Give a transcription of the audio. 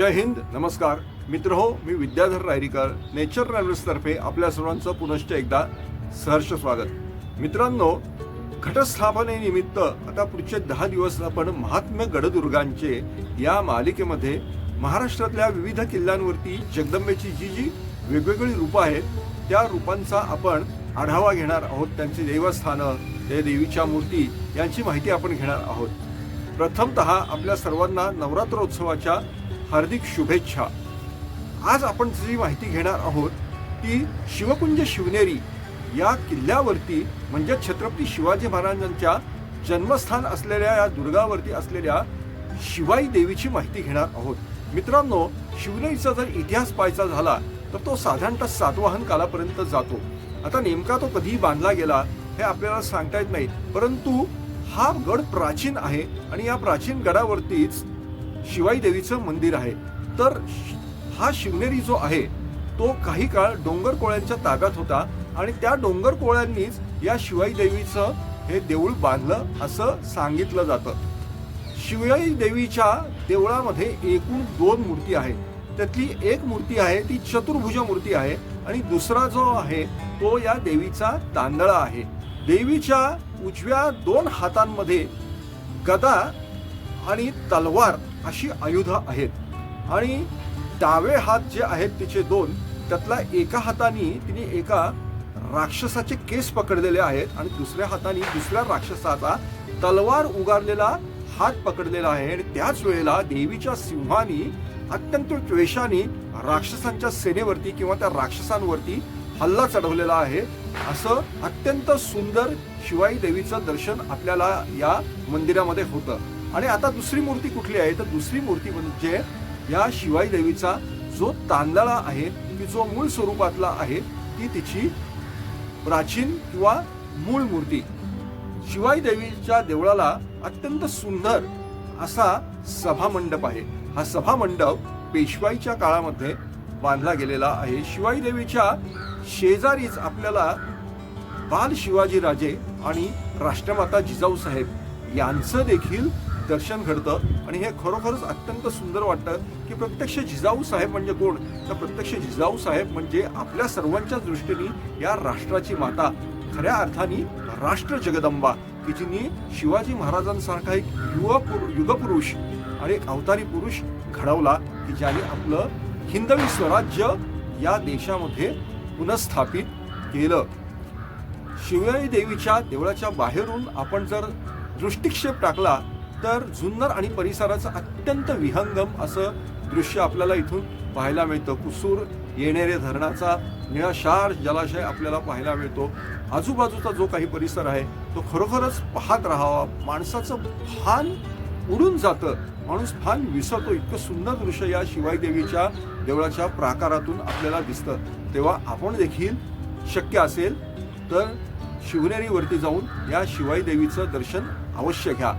जय हिंद नमस्कार. मित्र हो मी विद्याधर रायरीकर नेचर तर्फे आपल्या सर्वांचं पुनश्च एकदा सहर्ष स्वागत. मित्रांनो घटस्थापनेनिमित्त आता पुढचे दहा दिवस आपण महात्म्य गडदुर्गांचे या मालिकेमध्ये महाराष्ट्रातल्या विविध किल्ल्यांवरती जगदंबेची जी जी वेगवेगळी रूपं आहेत त्या रूपांचा आपण आढावा घेणार आहोत. त्यांची देवस्थानं ते देवीच्या मूर्ती यांची माहिती आपण घेणार आहोत. प्रथमतः आपल्या सर्वांना नवरात्रोत्सवाच्या हार्दिक शुभेच्छा. आज आपण जी माहिती घेणार आहोत ती शिवकुंज शिवनेरी या किल्ल्यावरती म्हणजे छत्रपती शिवाजी महाराजांच्या जन्मस्थान असलेल्या या दुर्गावरती असलेल्या शिवाई देवीची माहिती घेणार आहोत. मित्रांनो शिवनेरीचा जर इतिहास पाहायचा झाला तर तो साधारणतः सातवाहन कालापर्यंत जातो. आता नेमका तो कधी बांधला गेला हे आपल्याला सांगता येत नाही. परंतु हा गड प्राचीन आहे आणि या प्राचीन गडावरतीच शिवाई देवीचं मंदिर आहे. तर हा शिवनेरी जो आहे तो काही काळ डोंगर कोळ्यांच्या ताब्यात होता आणि त्या डोंगर कोळ्यांनीच या शिवाई देवीचं हे देऊळ बांधलं असं सांगितलं जातं. शिवाई देवीच्या देवळामध्ये एकूण दोन मूर्ती आहेत. त्यातली एक मूर्ती आहे ती चतुर्भुज मूर्ती आहे आणि दुसरा जो आहे तो या देवीचा तांदळा आहे. देवीच्या उजव्या दोन हातांमध्ये गदा आणि तलवार अशी आयुध आहेत. आणि डावे हात जे आहेत तिचे दोन त्यातला एका हाताने तिने एका राक्षसाचे केस पकडलेले आहेत आणि दुसऱ्या हाताने दुसऱ्या राक्षसाचा तलवार उगारलेला हात पकडलेला आहे. आणि त्याच वेळेला देवीच्या सिंहानी अत्यंत द्वेषाने राक्षसांच्या सेनेवरती किंवा त्या राक्षसांवरती हल्ला चढवलेला आहे. असं अत्यंत सुंदर शिवाई देवीचं दर्शन आपल्याला या मंदिरामध्ये होतं. आणि आता दुसरी मूर्ती कुठली आहे? तर दुसरी मूर्ती म्हणजे या शिवाई देवीचा जो तांदळा आहे की जो मूळ स्वरूपातला आहे ती तिची प्राचीन किंवा मूळ मूर्ती. शिवाई देवीच्या देवळाला अत्यंत सुंदर असा सभामंडप आहे. हा सभामंडप पेशवाईच्या काळामध्ये बांधला गेलेला आहे. शिवाई देवीच्या शेजारीच आपल्याला बाल शिवाजी राजे आणि राष्ट्रमाता जिजाऊ साहेब यांचं देखील दर्शन घडतं आणि हे खरोखरच अत्यंत सुंदर वाटतं की प्रत्यक्ष जिजाऊ साहेब म्हणजे कोण? तर प्रत्यक्ष जिजाऊ साहेब म्हणजे आपल्या सर्वांच्या दृष्टीने या राष्ट्राची माता. खऱ्या अर्थाने राष्ट्र जगदंबा की जिने शिवाजी महाराजांसारखा एक युवा युगपुरुष आणि एक अवतारी पुरुष घडवला की ज्याने आपलं हिंदवी स्वराज्य या देशामध्ये पुनस्थापित केलं. शिवाई देवीच्या देवळाच्या बाहेरून आपण जर दृष्टिक्षेप टाकला तर जुन्नर आणि परिसराचं अत्यंत विहंगम असं दृश्य आपल्याला इथून पाहायला मिळतं. कुसूर येणेरे धरणाचा निळाशार जलाशय आपल्याला पाहायला मिळतो. आजूबाजूचा जो काही परिसर आहे तो खरोखरच पाहत राहावा. माणसाचं भान उडून जातं. माणूस भान विसरतो. इतकं सुंदर दृश्य या शिवाई देवीच्या देवळाच्या प्राकारातून आपल्याला दिसतं. तेव्हा आपण देखील शक्य असेल तर शिवनेरीवरती जाऊन या शिवाई देवीचं दर्शन अवश्य घ्या.